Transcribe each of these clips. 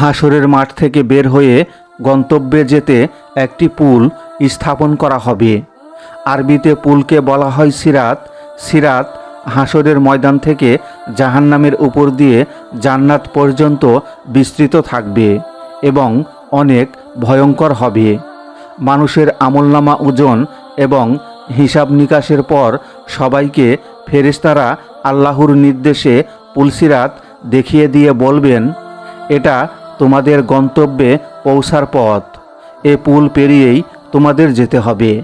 হাসরের মাঠ থেকে বের হয়ে গন্তব্যে যেতে একটি পুল স্থাপন করা হবে। আরবিতে পুলকে বলা হয় সিরাত। সিরাত হাসরের ময়দান থেকে জাহান্নামের উপর দিয়ে জান্নাত পর্যন্ত বিস্তৃত থাকবে এবং অনেক ভয়ঙ্কর হবে। মানুষের আমলনামা ওজন এবং হিসাব নিকাশের পর সবাইকে ফেরেশতারা আল্লাহর নির্দেশে পুলসিরাত দেখিয়ে দিয়ে বলবেন, এটা তোমাদের গন্তব্যে পৌঁছার পথ। এ পুল পেরিয়েই তোমাদের যেতে হবে।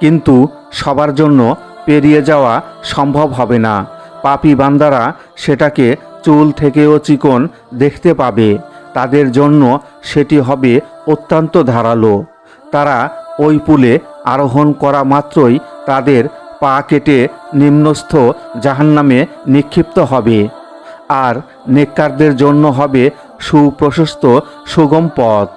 কিন্তু সবার জন্য পেরিয়ে যাওয়া সম্ভব হবে না। পাপি বান্দারা সেটাকে চুল থেকেও চিকন দেখতে পাবে। তাদের জন্য সেটি হবে অত্যন্ত ধারালো। তারা ওই পুলে আরোহণ করা মাত্রই তাদের পা কেটে নিম্নস্থ জাহান্নামে নিক্ষিপ্ত হবে। আর নেককারদের জন্য হবে সুপ্রশস্ত সুগম পথ।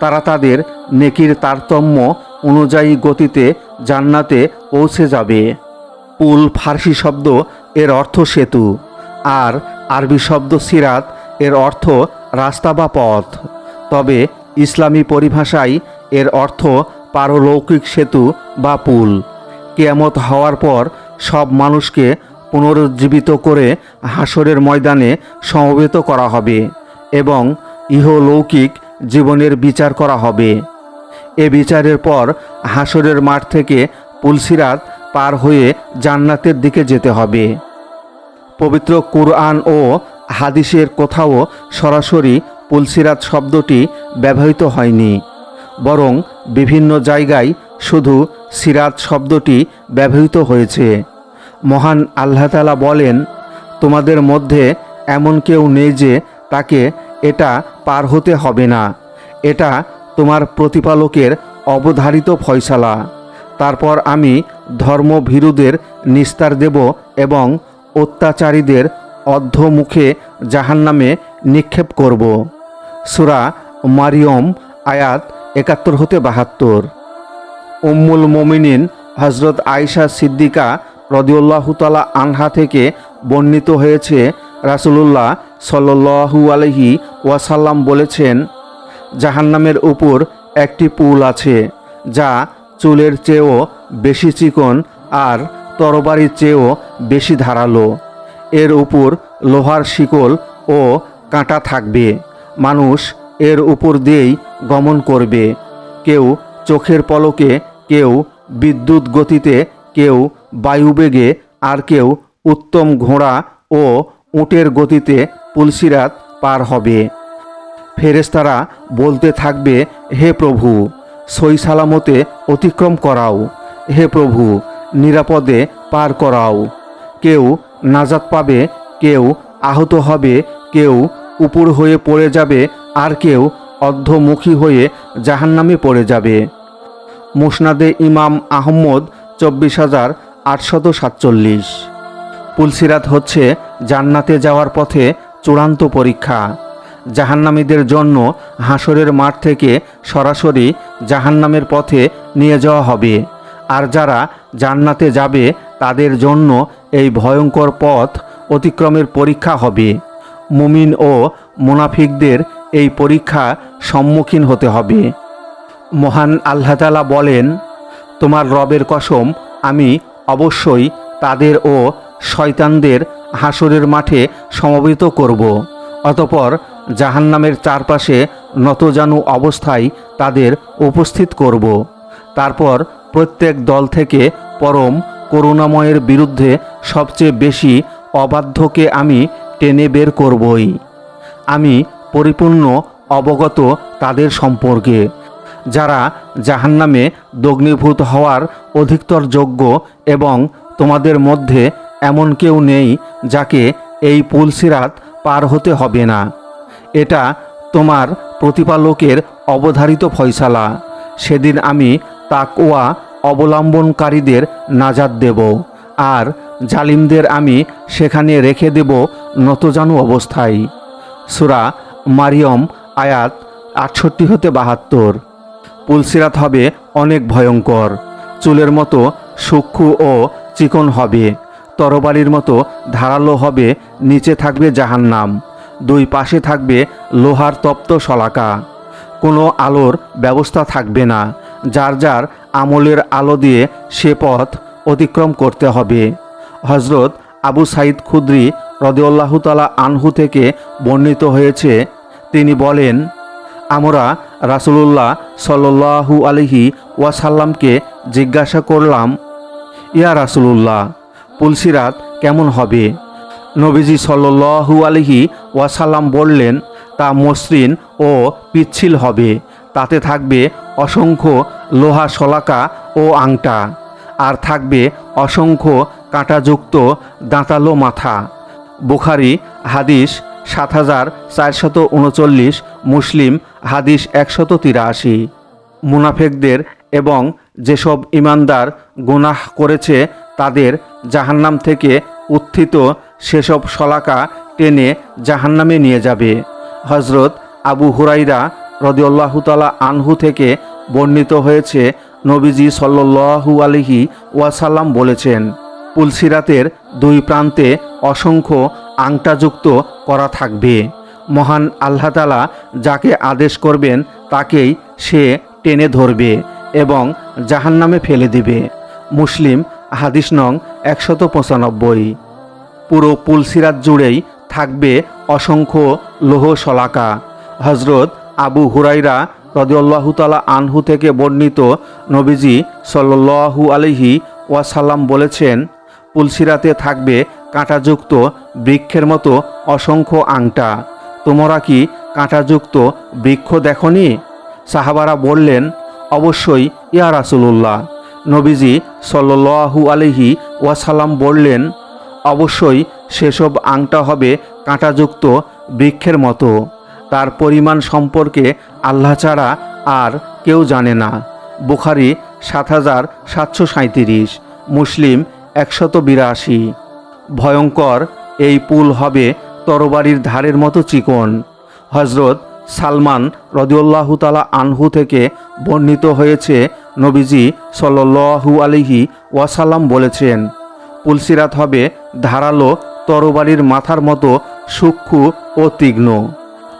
তারা তাদের নেকির তারতম্য অনুযায়ী গতিতে জান্নাতে পৌঁছে যাবে। পুল ফার্সি শব্দ এর অর্থ সেতু, আর আরবি শব্দ সিরাত এর অর্থ রাস্তা বা পথ। তবে ইসলামী পরিভাষায় এর অর্থ পারলৌকিক সেতু বা পুল। কেয়ামত হওয়ার পর সব মানুষকে পুনরুজ্জীবিত করে হাসরের ময়দানে সমবেত করা হবে। এবং ইহলৌকিক জীবনের বিচার করা হবে। এ বিচারের পর হাসরের মাঠ থেকে পুলসিরাত পার হয়ে জান্নাতের দিকে যেতে হবে। পবিত্র কুরআন ও হাদিসের কোথাও সরাসরি পুলসিরাত শব্দটি ব্যবহৃত হয়নি, বরং বিভিন্ন জায়গায় শুধু সিরাত শব্দটি ব্যবহৃত হয়েছে। মহান আল্লাহতালা বলেন, তোমাদের মধ্যে এমন কেউ নেই যে তাকে এটা পার হতে হবে না। এটা তোমার প্রতিপালকের অবধারিত ফয়সালা। তারপর আমি ধর্মভীরুদের নিস্তার দেব এবং অত্যাচারীদের অর্ধমুখে জাহান্নামে নিক্ষেপ করব। সুরা মারিয়ম, আয়াত একাত্তর হতে বাহাত্তর। উম্মুল মোমিনিন হজরত আয়েশা সিদ্দিকা রদিউল্লাহতালা আনহা থেকে বর্ণিত হয়েছে, রাসুলুল্লাহ সাল্লু আলহি ওয়াসাল্লাম বলেছেন, জাহান্নামের উপর একটি পুল আছে, যা চুলের চেয়েও বেশি চিকন আর তরবারির চেয়েও বেশি ধারালো। এর উপর লোহার শিকল ও কাঁটা থাকবে। মানুষ এর উপর দিয়েই গমন করবে। কেউ চোখের পলকে, কেউ বিদ্যুৎ গতিতে, কেউ বায়ুবেগে আর কেউ উত্তম ঘোড়া ও উটের গতিতে পুলসিরাত পার হবে। ফেরেস্তারা বলতে থাকবে, হে প্রভু সই সালামতে অতিক্রম করাও। হে প্রভু, নিরাপদে পার করাও। কেউ নাজাত পাবে, কেউ আহত হবে, কেউ উপর হয়ে পড়ে যাবে, আর কেউ অর্ধমুখী হয়ে জাহান্নামে পড়ে যাবে। মুসনাদে ইমাম আহম্মদ চব্বিশ হাজার আটশত সাতচল্লিশ। পুলসিরাত হচ্ছে জান্নাতে যাওয়ার পথে চূড়ান্ত পরীক্ষা। জাহান্নামীদের জন্য হাসরের মাঠ থেকে সরাসরি জাহান্নামের পথে নিয়ে যাওয়া হবে। আর যারা জান্নাতে যাবে, তাদের জন্য এই ভয়ঙ্কর পথ অতিক্রমের পরীক্ষা হবে। মুমিন ও মুনাফিকদের এই পরীক্ষা সম্মুখীন হতে হবে। মহান আল্লাহতালা বলেন, তোমার রবের কসম, আমি অবশ্যই তাদের ও শয়তানদের হাসরের মাঠে সমবেত করব। অতপর জাহান্নামের চারপাশে নতজানু অবস্থায় তাদের উপস্থিত করব। তারপর প্রত্যেক দল থেকে পরম করুণাময়ের বিরুদ্ধে সবচেয়ে বেশি অবাধ্যকে আমি টেনে বের করবই। আমি পরিপূর্ণ অবগত তাদের সম্পর্কে। যারা জাহান্নামে দগ্নীভূত হওয়ার অধিকতর যোগ্য এবং তোমাদের মধ্যে এমন কেউ নেই যাকে এই পুলসিরাত পার হতে হবে না। এটা তোমার প্রতিপালকের অবধারিত ফয়সালা। সেদিন আমি তাকওয়া অবলম্বনকারীদের নাজাদ দেব, আর জালিমদের আমি সেখানে রেখে দেব নতজানু অবস্থায়। সুরা মারিয়ম, আয়াত আটষট্টি হতে বাহাত্তর। পুলসিরাত হবে অনেক ভয়ঙ্কর, চুলের মতো সূক্ষ্ম ও চিকন হবে। তরবারির মতো ধারালো হবে, নিচে থাকবে জাহান্নাম, দুই পাশে থাকবে লোহার তপ্ত শলাকা। কোনো আলোর ব্যবস্থা থাকবে না, যার যার আমলের আলো দিয়ে সে পথ অতিক্রম করতে হবে। হজরত আবু সাইদ খুদ্রি রদিউল্লাহ তালা আনহু থেকে বর্ণিত হয়েছে, তিনি বলেন, আমরা রাসুলুল্লাহ সাল্লু আলহি ওয়াসাল্লামকে জিজ্ঞাসা করলাম, ইয়া রাসুলুল্লাহ পুলসিরাত কেমন হবে? নবীজি সাল্লু আলহি ওয়াসাল্লাম বললেন, তা মসৃণ ও পিচ্ছিল হবে। তাতে থাকবে অসংখ্য লোহা শলাকা ও আংটা। আর থাকবে অসংখ্য কাঁটাযুক্ত দাঁতালো মাথা। বুখারি হাদিস সাত হাজার চারশত উনচল্লিশ, মুসলিম হাদিস একশত তিরাশি। মুনাফেকদের এবং যেসব ইমানদার গুনাহ করেছে, তাদের জাহান্নাম থেকে উত্থিত সেসব শলাকা টেনে জাহান্নামে নিয়ে যাবে। হজরত আবু হুরাইরা রদিউল্লাহতালা আনহু থেকে বর্ণিত হয়েছে, নবীজি সাল্লু আলহি ওয়াসাল্লাম বলেছেন, পুলসিরাতের দুই প্রান্তে অসংখ্য আংটাযুক্ত করা থাকবে। মহান আল্লাহ তালা যাকে আদেশ করবেন, তাকেই সে টেনে ধরবে এবং জাহান্নামে ফেলে দিবে। মুসলিম হাদিস নং একশত পঁচানব্বই। পুরো পুলসিরাত জুড়েই থাকবে অসংখ্য লোহ শলাকা। হজরত আবু হুরাইরা রদিউল্লাহতালা আনহু থেকে বর্ণিত নবীজি সাল্লু আলহি ওয়াসাল্লাম বলেছেন, পুলসিরাতে থাকবে কাঁটাযুক্ত বৃক্ষের মতো অসংখ্য আংটা। তোমরা কি কাঁটাযুক্ত বৃক্ষ দেখনি? সাহাবারা বললেন, অবশ্যই, ইয়া রাসুলুল্লাহ। নবীজি সাল্লু আলহি ওয়াসাল্লাম বললেন, অবশ্যই সেসব আংটা হবে কাঁটাযুক্ত বৃক্ষের মতো। তার পরিমাণ সম্পর্কে আল্লাহ ছাড়া আর কেউ জানে না। বুখারি সাত হাজার সাতশো সাঁত্রিশ মুসলিম একশত বিরাশি। ভয়ঙ্কর এই পুল হবে তরবারির ধারের মতো চিকন। হজরত সালমান রদিউল্লাহ তালা আনহু থেকে বর্ণিত হয়েছে, নবীজি সাল্লু আলিহি ওয়াসাল্লাম বলেছেন, পুলসিরাত হবে ধারালো তরবারির মাথার মতো সূক্ষ্ম ও তীক্ষ্ণ।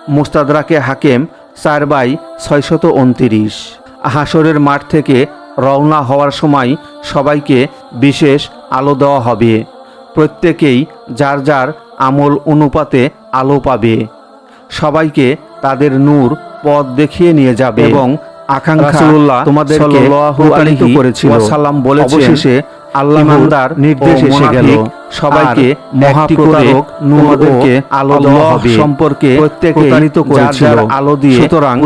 মুস্তাদরাকে হাকেম চার বাই ছয়শত উনতিরিশ। হাসরের মাঠ থেকে রওনা হওয়ার সময় সবাইকে বিশেষ আলো দেওয়া হবে। প্রত্যেকেই যার যার আমল অনুপাতে আলো পাবে। সবাইকে তাদের নূর পথ দেখিয়ে নিয়ে যাবে এবং আকাঙ্ক্ষা তোমাদেরকে প্রতারিত করেছিল। সাল্লাম বলেছে অবশেষে আল্লাহ ইমানদার নির্দেশ এসে গেল। সবাইকে মহাপ্রতারক নূরকে আলো দেওয়া হবে। সম্পর্কে প্রত্যেকে প্রতারিত করেছিল। আলো দিয়ে সুতরাং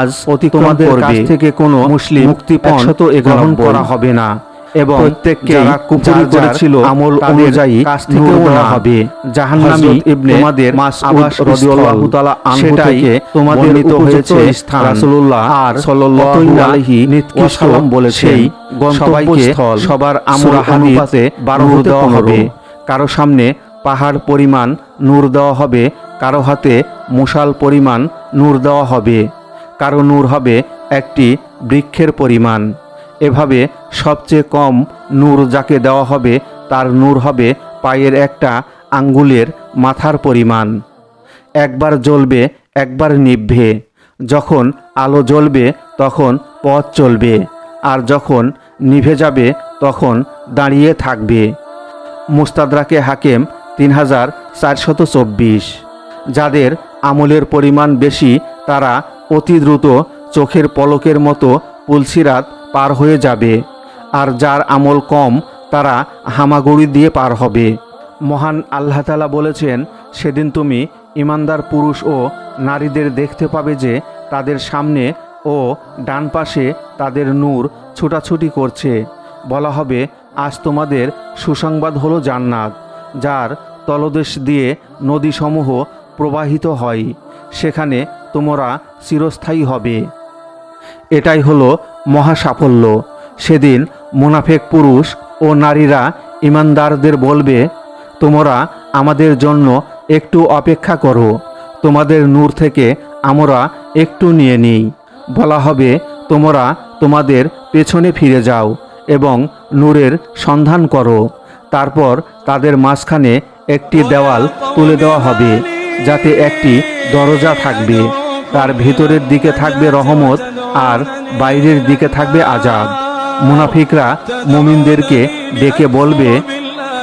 আজ অতি তোমাদের কাছ থেকে কোনো মুসলিম মুক্তিপণ গ্রহণ করা হবে না। এবং প্রত্যেককে যারা কুপুরি করেছিল আমল অনুযায়ী কাছ থেকে না। হবে। জাহান্নামী ইবনে তোমাদের মাসউদ রাদিয়াল্লাহু তাআলা সেটাই তোমাদের নিত হয়েছে। স্থান। রাসূলুল্লাহ আর সাল্লাল্লাহু আলাইহি ওয়াসাল্লাম বলেছেন সবাইকে সবার আমল অনুপাতে 12 দেওয়া হবে। কারও সামনে পাহাড় পরিমাণ নূর দেওয়া হবে কারও হাতে মশাল পরিমাণ নূর দেওয়া হবে কারও নূর হবে একটি বৃক্ষের পরিমাণ। এভাবে সবচেয়ে কম নূর যাকে দেওয়া হবে, তার নূর হবে পায়ের একটা আঙ্গুলের মাথার পরিমাণ। একবার জ্বলবে, একবার নিভবে। যখন আলো জ্বলবে, তখন পথ চলবে। আর যখন নিভে যাবে, তখন দাঁড়িয়ে থাকবে। মুস্তাদরাকে হাকেম তিন হাজার চারশত চব্বিশ। যাদের আমলের পরিমাণ বেশি, তারা অতি দ্রুত চোখের পলকের মতো পুলসিরাত পার হয়ে যাবে, আর যার আমল কম, তারা হামাগুড়ি দিয়ে পার হবে। মহান আল্লাহ তালা বলেছেন, সেদিন তুমি ইমানদার পুরুষ ও নারীদের দেখতে পাবে যে তাদের সামনে ও ডান পাশে তাদের নূর ছুটাছুটি করছে। বলা হবে, আজ তোমাদের সুসংবাদ হলো জান্নাত, যার তলদেশ দিয়ে নদীসমূহ প্রবাহিত হয়। সেখানে তোমরা চিরস্থায়ী হবে। এটাই হলো মহা সাফল্য সেদিন মুনাফেক পুরুষ ও নারীরা ইমানদারদের বলবে, তোমরা আমাদের জন্য একটু অপেক্ষা করো, তোমাদের নূর থেকে আমরা একটু নিয়ে নিই। বলা হবে, তোমরা তোমাদের পেছনে ফিরে যাও এবং নূরের সন্ধান করো। তারপর তাদের মাঝখানে একটি দেওয়াল তুলে দেওয়া হবে, যাতে একটি দরজা থাকবে। তার ভিতরের দিকে থাকবে রহমত আর বাইরের দিকে থাকবে আজাব। মুনাফিকরা মুমিনদেরকে ডেকে বলবে,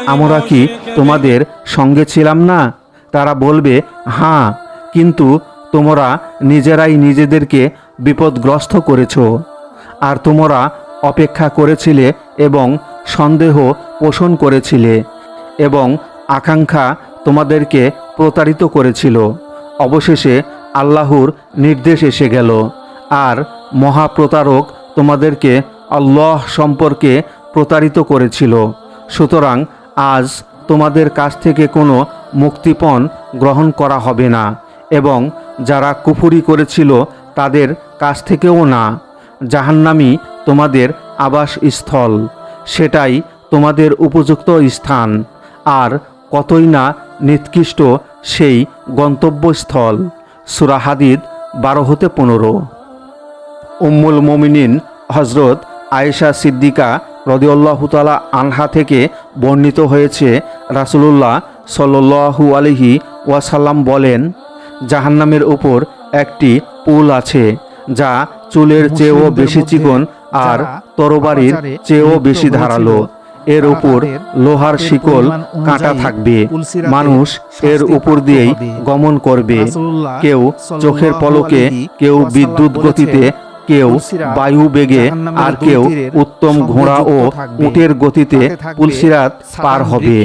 আমরা কি তোমাদের সঙ্গে ছিলাম না? তারা বলবে হ্যাঁ কিন্তু তোমরা নিজেরাই নিজেদেরকে বিপদগ্রস্ত করেছ। আর তোমরা অপেক্ষা করেছিলে এবং সন্দেহ পোষণ করেছিলে এবং আকাঙ্ক্ষা তোমাদেরকে প্রতারিত করেছিল। অবশেষে আল্লাহর নির্দেশ এসে গেল। আর মহাপ্রতারক তোমাদেরকে আল্লাহ সম্পর্কে প্রতারিত করেছিল। সুতরাং আজ তোমাদের কাছ থেকে কোনো মুক্তিপণ গ্রহণ করা হবে না এবং যারা কুফুরি করেছিল তাদের কাছ থেকেও না। জাহান্নামি তোমাদের আবাস স্থল সেটাই তোমাদের উপযুক্ত স্থান, আর কতই না নিকৃষ্ট সেই গন্তব্যস্থল। সুরাহাদিদ বারো হতে পনেরো। উম্মুল মোমিনিন হজরত আয়েশা সিদ্দিকা রদিউল্লাহ তালা আনহা থেকে বর্ণিত হয়েছে রাসুলুল্লাহ সাল্লু আলহি ওয়াসাল্লাম বলেন জাহান্নামের উপর একটি পুল আছে যা চুলের চেয়েও বেশি চিকন আর তরবারির চেয়েও বেশি ধারালো। এর উপর লোহার শিকল কাঁটা থাকবে। মানুষ এর উপর দিয়েই গমন করবে। কেউ চোখের পলকে কেউ বিদ্যুৎ গতিতে কেউ বায়ু বেগে আর কেউ উত্তম ঘোড়া ও উটের গতিতে পুলসিরাত পার হবে।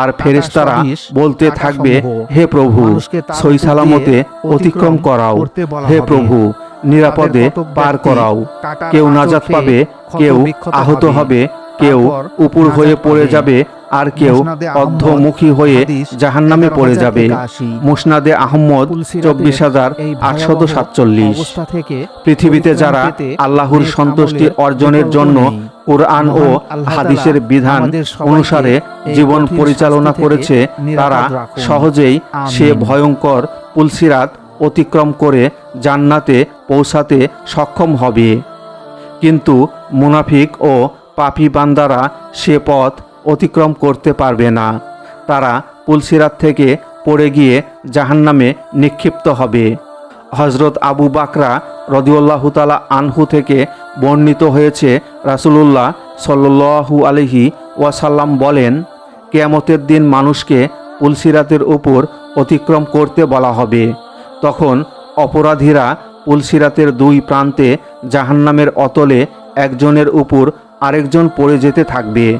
আর ফেরেশতারা বলতে থাকবে হে প্রভু সই সালামতে অতিক্রম করাও। হে প্রভু নিরাপদে পার করাও। কেউ নাজাত পাবে কেউ আহত হবে। কেউ উপর হয়ে পড়ে যাবে আর কেউ অর্ধমুখী হয়ে জাহান্নামে পড়ে যাবে। মুসনাদে আহম্মদ চব্বিশ হাজার আটশত সাতচল্লিশ। পৃথিবীতে যারা আল্লাহর সন্তুষ্টি অর্জনের জন্য কোরআন ও হাদিসের বিধান অনুসারে জীবন পরিচালনা করেছে তারা সহজেই সে ভয়ঙ্কর পুলসিরাত অতিক্রম করে জান্নাতে পৌঁছাতে সক্ষম হবে। কিন্তু মুনাফিক ও পাপি বান্দারা সে পথ অতিক্রম করতে পারবে না। তারা পুলসিরাত থেকে পড়ে গিয়ে জাহান্নামে নিক্ষিপ্ত হবে। হজরত আবু বাকরা রদিউল্লাহ তালা আনহু থেকে বর্ণিত হয়েছে, রাসুলুল্লাহ সাল্লু আলহি ওয়াসাল্লাম বলেন, কেয়ামতের দিন মানুষকে পুলসিরাতের উপর অতিক্রম করতে বলা হবে। তখন অপরাধীরা পুলসিরাতের দুই প্রান্তে জাহান্নামের অতলে একজনের উপর আরেকজন পড়ে যেতে থাকবে।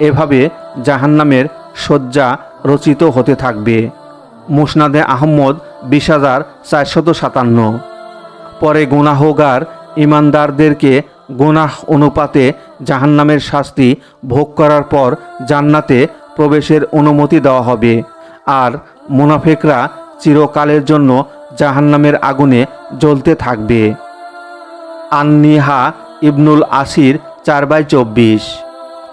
এভাবে জাহান্নামের শয্যা রচিত হতে থাকবে। মুসনাদে আহম্মদ বিশ হাজার চারশত সাতান্ন। পরে গুনাহগার ইমানদারদেরকে গুনাহ অনুপাতে জাহান্নামের শাস্তি ভোগ করার পর জান্নাতে প্রবেশের অনুমতি দেওয়া হবে। আর মুনাফেকরা চিরকালের জন্য জাহান্নামের আগুনে জ্বলতে থাকবে। আন্নিহা ইবনুল আসির চার বাই চব্বিশ।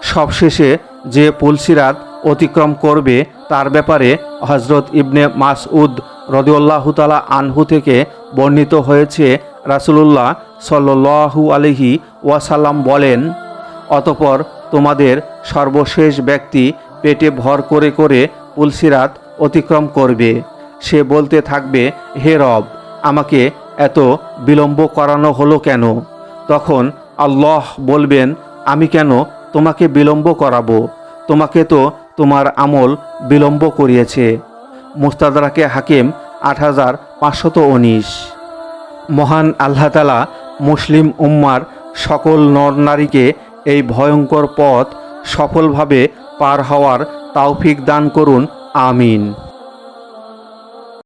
সবশেষে যে পুলসিরাত অতিক্রম করবে তার ব্যাপারে হজরত ইবনে মাসউদ রদিউল্লাহতালা আনহু থেকে বর্ণিত হয়েছে রাসুলুল্লাহ সাল্লু আলহি ওয়াসাল্লাম বলেন, অতপর তোমাদের সর্বশেষ ব্যক্তি পেটে ভর করে করে পুলসিরাত অতিক্রম করবে। সে বলতে থাকবে, হে রব, আমাকে এত বিলম্ব করানো হলো কেন? তখন আল্লাহ বলবেন, আমি কেন তোমাকে বিলম্ব করাবো। তোমাকে তো তোমার আমল বিলম্ব করিয়েছে। মুস্তাদরাকে হাকিম আট হাজার পাঁচশত উনিশ। মহান আল্লাহ তালা মুসলিম উম্মার সকল নরনারীকে এই ভয়ঙ্কর পথ সফলভাবে পার হওয়ার তাওফিক দান করুন, আমিন।